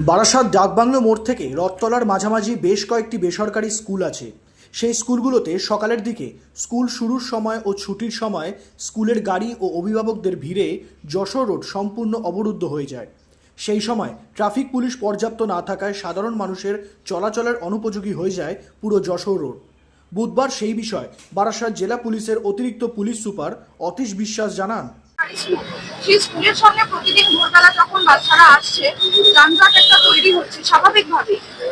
বারাসাত ডাকবাংলো মোড় থেকে রথতলার মাঝামাঝি বেশ কয়েকটি বেসরকারি স্কুল আছে। সেই স্কুলগুলোতে সকালের দিকে স্কুল শুরুর সময় ও ছুটির সময় স্কুলের গাড়ি ও অভিভাবকদের ভিড়ে যশোর রোড সম্পূর্ণ অবরুদ্ধ হয়ে যায়। সেই সময় ট্রাফিক পুলিশ পর্যাপ্ত না থাকায় সাধারণ মানুষের চলাচলের অনুপযোগী হয়ে যায় পুরো যশোর রোড। বুধবার সেই বিষয় বারাসাত জেলা পুলিশের অতিরিক্ত পুলিশ সুপার অতীশ বিশ্বাস জানান সেই স্কুলের সামনে প্রতিদিন ভোরবেলা যখন বাচ্চারা আসছে, যানজট একটা তৈরি হচ্ছে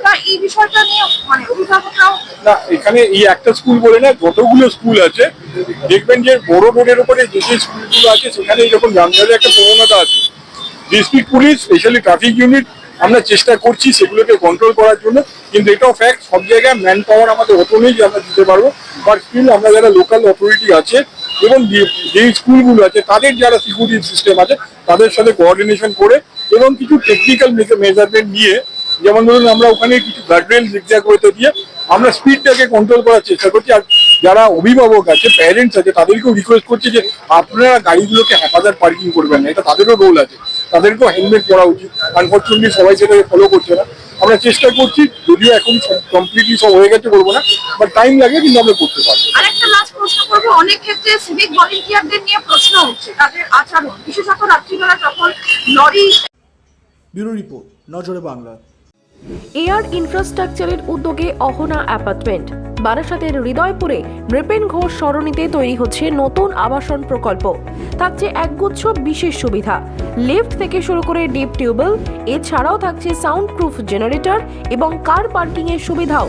তা এই বিষয়টা নিয়ে মানে অভিভাবকরাও না, এখানে এই একটা স্কুল বলে না, যতগুলো স্কুল আছে, দেখবেন যে বড় বোর্ডের উপরে যে যে স্কুলগুলো আছে, সেখানে এরকম যানজটের একটা প্রবণতা আছে। District police, specially traffic unit, আমরা চেষ্টা করছি সেগুলোকে কন্ট্রোল করার জন্য, কিন্তু এটাও ফ্যাক্ট সব জায়গায় ম্যান পাওয়ার আমাদের অত নেই যে আমরা দিতে পারব বাট স্টিল আমরা যারা লোকাল অথরিটি আছে এবং যে- স্কুলগুলো আছে, তাদের যারা সিকিউরিটি সিস্টেম আছে, তাদের সাথে কোঅর্ডিনেশন করে এবং কিছু টেকনিক্যাল মেজারমেন্ট নিয়ে, যেমন ধরুন আমরা ওখানে কিছু গার্ডরেল জিগজ্যাগ হতে দিয়ে আমরা স্পিডটাকে কন্ট্রোল করার চেষ্টা করছি। আর যারা অভিভাবক আছে প্যারেন্টস আছে, তাদেরকেও রিকোয়েস্ট করছি যে, আপনারা গাড়িগুলোকে হেফাজত পার্কিং করবেন না, এটা তাদেরও রোল আছে। তাদেরকেও হেলমেট পরা উচিত। আনফর্চুনেটলি সবাই সেটাকে ফলো করছে না। আমরা চেষ্টা করছি, যদিও এখন কমপ্লিটলি সব হয়ে গেছে করব না বাট টাইম লাগে কিন্তু আমরা করতে পারব। প্রশ্ন করব অনেক ক্ষেত্রে সিভিক ভলেন্টিয়ারদের নিয়ে প্রশ্ন উঠছে তাদের আচরণ। বিশেষত রাত্রিবেলা যখন লরি ব্যুরো রিপোর্ট নজরে বাংলা। এয়ার ইনফ্রাস্ট্রাকচারের উদ্যোগে অহনা অ্যাপার্টমেন্ট বারাসাতের হৃদয়পুরে নৃপেন ঘোষ সরণিতে তৈরি হচ্ছে নতুন আবাসন প্রকল্প। থাকছে একগুচ্ছ বিশেষ সুবিধা। লিফট থেকে শুরু করে ডিপ টিউবওয়েল এছাড়াও থাকছে সাউন্ড প্রুফ জেনারেটর এবং কার পার্কিং এর সুবিধাও।